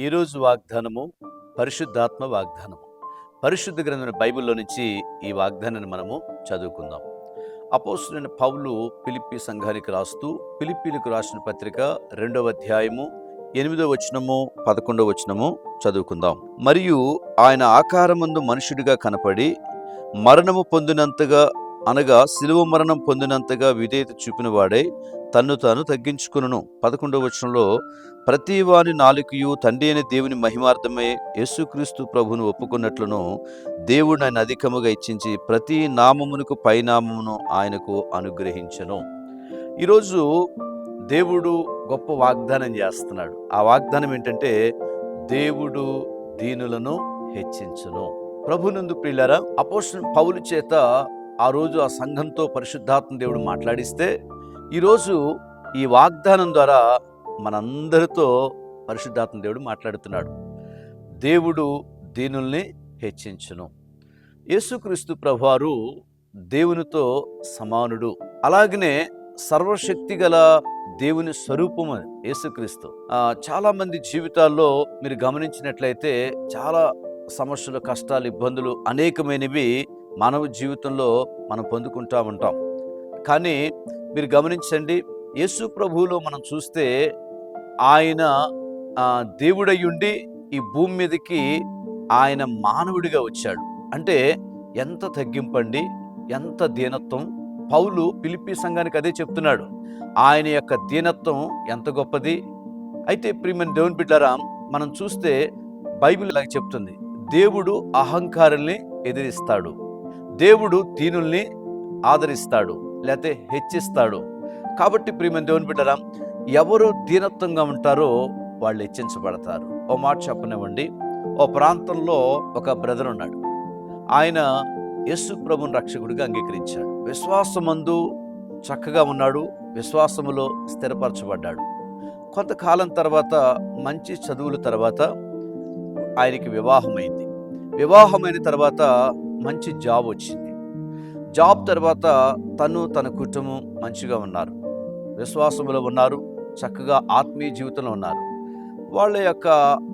ఈరోజు వాగ్దానము పరిశుద్ధాత్మ వాగ్దానము. పరిశుద్ధ గ్రంథమైన బైబిల్లో నుంచి ఈ వాగ్దానాన్ని మనము చదువుకుందాం. అపోస్తులైన పౌలు పిలిప్పి సంఘానికి రాస్తూ పిలిపిలకు రాసిన పత్రిక రెండవ అధ్యాయము ఎనిమిదో వచనము పదకొండవ వచనము చదువుకుందాం. మరియు ఆయన ఆకారమందు మనుషుడిగా కనపడి మరణము పొందినంతగా అనగా శిలువ మరణం పొందినంతగా విధేయత చూపిన వాడే తన్ను తాను తగ్గించుకును పదకొండవ వచనంలో ప్రతి వాని నాలుకయు తండ్రి అయిన దేవుని మహిమార్థమే యేసుక్రీస్తు ప్రభువును ఒప్పుకున్నట్లును దేవుడు ఆయన అధికముగా ఇచ్చించి ప్రతి నామమునకు పైనామమును ఆయనకు అనుగ్రహించను. ఈరోజు దేవుడు గొప్ప వాగ్దానం చేస్తున్నాడు. ఆ వాగ్దానం ఏంటంటే దేవుడు దీనులను హెచ్చించును. ప్రభునందు పిల్లరా అపోసిన పౌలు చేత ఆ రోజు ఆ సంఘంతో పరిశుద్ధాత్మ దేవుడు మాట్లాడిస్తే ఈరోజు ఈ వాగ్దానం ద్వారా మనందరితో పరిశుద్ధాత్మ దేవుడు మాట్లాడుతున్నాడు. దేవుడు దీనుల్ని హెచ్చించును. యేసుక్రీస్తు ప్రభువారు దేవునితో సమానుడు. అలాగనే సర్వశక్తి గల దేవుని స్వరూపము యేసుక్రీస్తు. చాలామంది చాలా మంది జీవితాల్లో మీరు గమనించినట్లయితే చాలా సమస్యలు కష్టాలు ఇబ్బందులు అనేకమైనవి మానవ జీవితంలో మనం పొందుకుంటా ఉంటాం. కానీ మీరు గమనించండి యేసు ప్రభువులో మనం చూస్తే ఆయన దేవుడయ్యుండి ఈ భూమి మీదకి ఆయన మానవుడిగా వచ్చాడు. అంటే ఎంత తగ్గింపండి ఎంత దీనత్వం. పౌలు పిలిపి సంఘానికి అదే చెప్తున్నాడు ఆయన యొక్క దీనత్వం ఎంత గొప్పది. అయితే ప్రియమైన దేవుని బిడ్డారా మనం చూస్తే బైబిల్ ఇలాగ చెప్తుంది దేవుడు అహంకారుల్ని ఎదిరిస్తాడు. దేవుడు దీనుల్ని ఆదరిస్తాడు లేకపోతే హెచ్చిస్తాడు. కాబట్టి ప్రియమైన దేవుని బిడ్డరా ఎవరు దీనత్వంగా ఉంటారో వాళ్ళు హెచ్చించబడతారు. ఓ మాట చెప్పనివ్వండి. ఓ ప్రాంతంలో ఒక బ్రదర్ ఉన్నాడు. ఆయన యేసు ప్రభుని రక్షకుడిగా అంగీకరించాడు. విశ్వాసమందు చక్కగా ఉన్నాడు. విశ్వాసములో స్థిరపరచబడ్డాడు. కొంతకాలం తర్వాత మంచి చదువుల తర్వాత ఆయనకి వివాహమైంది. వివాహమైన తర్వాత మంచి జాబ్ వచ్చింది. జాబ్ తర్వాత తను తన కుటుంబం మంచిగా ఉన్నారు. విశ్వాసములో ఉన్నారు. చక్కగా ఆత్మీయ జీవితంలో ఉన్నారు. వాళ్ళ యొక్క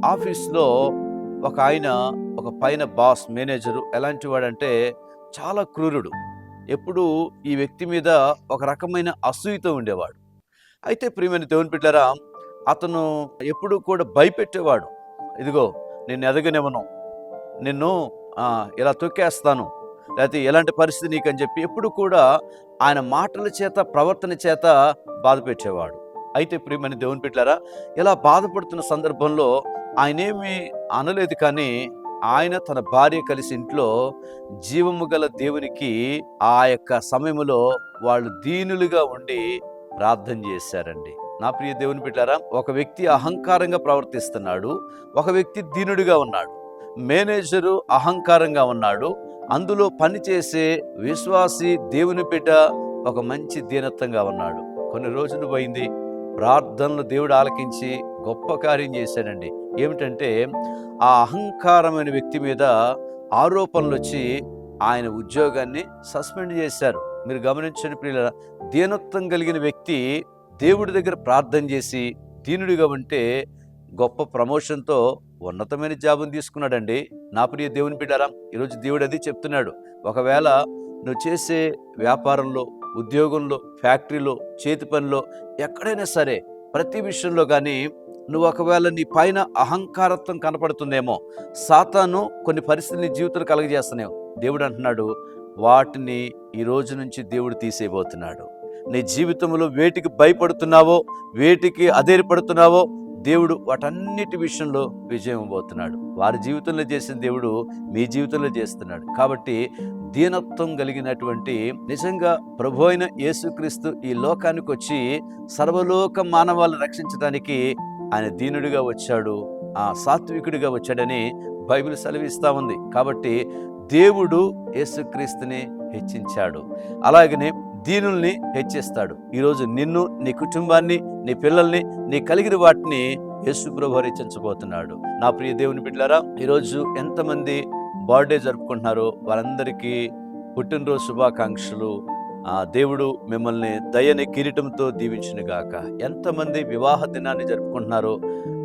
ఆఫీస్లో ఒక ఆయన ఒక పైన బాస్ మేనేజరు ఎలాంటి వాడంటే చాలా క్రూరుడు. ఎప్పుడూ ఈ వ్యక్తి మీద ఒక రకమైన అసూయతో ఉండేవాడు. అయితే ప్రియమైన దేవుని పిల్లరా అతను ఎప్పుడు కూడా భయపెట్టేవాడు. ఇదిగో నేను ఎదగనివ్వను. నిన్ను ఇలా తొక్కేస్తాను. లేకపోతే ఎలాంటి పరిస్థితి నీకని చెప్పి ఎప్పుడు కూడా ఆయన మాటల చేత ప్రవర్తన చేత బాధ పెట్టేవాడు. అయితే ప్రియమైన దేవుని పెట్టారా ఇలా బాధపడుతున్న సందర్భంలో ఆయనేమి అనలేదు కానీ ఆయన తన భార్య కలిసి ఇంట్లో జీవము గల దేవునికి ఆ యొక్క సమయంలో వాళ్ళు దీనులుగా ఉండి ప్రార్థన చేశారండి. నా ప్రియ దేవుని పెట్టారా ఒక వ్యక్తి అహంకారంగా ప్రవర్తిస్తున్నాడు ఒక వ్యక్తి దీనుడిగా ఉన్నాడు. మేనేజరు అహంకారంగా ఉన్నాడు. అందులో పనిచేసే విశ్వాసి దేవుని బిడ్డ ఒక మంచి దీనత్వంగా ఉన్నాడు. కొన్ని రోజులు పోయింది. ప్రార్థనలు దేవుడు ఆలకించి గొప్ప కార్యం చేశాడండి. ఏమిటంటే ఆ అహంకారమైన వ్యక్తి మీద ఆరోపణలు వచ్చి ఆయన ఉద్యోగాన్ని సస్పెండ్ చేశారు. మీరు గమనించండి పిల్లల దీనత్వం కలిగిన వ్యక్తి దేవుడి దగ్గర ప్రార్థన చేసి దీనుడిగా ఉంటే గొప్ప ప్రమోషన్తో ఉన్నతమైన జాబుని తీసుకున్నాడండి. నా ప్రియ దేవుని బిడ్డారా ఈరోజు దేవుడు అది చెప్తున్నాడు. ఒకవేళ నువ్వు చేసే వ్యాపారంలో ఉద్యోగంలో ఫ్యాక్టరీలో చేతి పనిలో ఎక్కడైనా సరే ప్రతి విషయంలో కానీ నువ్వు ఒకవేళ నీ పైన అహంకారత్వం కనపడుతుందేమో సాతాను కొన్ని పరిస్థితులు జీవితంలో కలగజేస్తున్నావు. దేవుడు అంటున్నాడు వాటిని ఈ రోజు నుంచి దేవుడు తీసేయబోతున్నాడు. నీ జీవితంలో వేటికి భయపడుతున్నావో వేటికి అధైర్యపడుతున్నావో దేవుడు వాటన్నిటి విషయంలో విజయం పోతున్నాడు. వారి జీవితంలో చేసిన దేవుడు మీ జీవితంలో చేస్తున్నాడు. కాబట్టి దీనత్వం కలిగినటువంటి నిజంగా ప్రభు అయిన యేసుక్రీస్తు ఈ లోకానికి వచ్చి సర్వలోక మానవాళ్ళు రక్షించడానికి ఆయన దీనుడిగా వచ్చాడు. ఆ సాత్వికుడిగా వచ్చాడని బైబిల్ సెలవిస్తూ ఉంది. కాబట్టి దేవుడు యేసుక్రీస్తుని హెచ్చించాడు. అలాగనే దీనుల్ని హెచ్చిస్తాడు. ఈరోజు నిన్ను నీ కుటుంబాన్ని నీ పిల్లల్ని నీ కలిగిన వాటిని యేసుప్రభు హెచ్చించబోతున్నాడు. నా ప్రియ దేవుని బిడ్డలారా ఈరోజు ఎంతమంది బర్త్డే జరుపుకుంటున్నారో వారందరికీ పుట్టినరోజు శుభాకాంక్షలు. ఆ దేవుడు మిమ్మల్ని దయని కిరీటంతో దీవించునుగాక. ఎంతమంది వివాహ దినాన్ని జరుపుకుంటున్నారో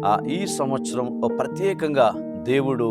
ఆ ఈ సంవత్సరం ప్రత్యేకంగా దేవుడు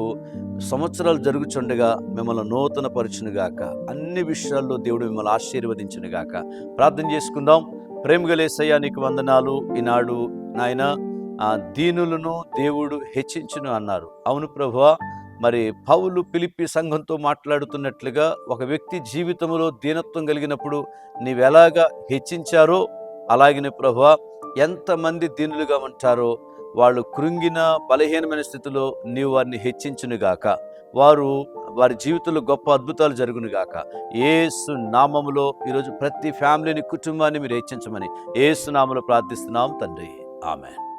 సంవత్సరాలు జరుగుచుండగా మిమ్మల్ని నూతన పరుచునుగాక అన్ని విషయాల్లో దేవుడు మిమ్మల్ని ఆశీర్వదించునుగాక. ప్రార్థన చేసుకుందాం. ప్రేమగలేసయ్యా నీకు వందనాలు. ఈనాడు నాయన ఆ దీనులను దేవుడు హెచ్చించును అన్నారు. అవును ప్రభువా మరి పౌలు పిలిపి సంఘంతో మాట్లాడుతున్నట్లుగా ఒక వ్యక్తి జీవితంలో దీనత్వం కలిగినప్పుడు నీవెలాగా హెచ్చించారో అలాగనే ప్రభువ ఎంతమంది దీనులుగా ఉంటారో వాళ్ళు కృంగిన బలహీనమైన స్థితిలో నీవు వారిని హెచ్చించునుగాక. వారు వారి జీవితంలో గొప్ప అద్భుతాలు జరుగునుగాక. ఏసు నామములో ఈరోజు ప్రతి ఫ్యామిలీని కుటుంబాన్ని మీరు హెచ్చించమని ఏసు నామములో ప్రార్థిస్తున్నాం తండ్రి. ఆమె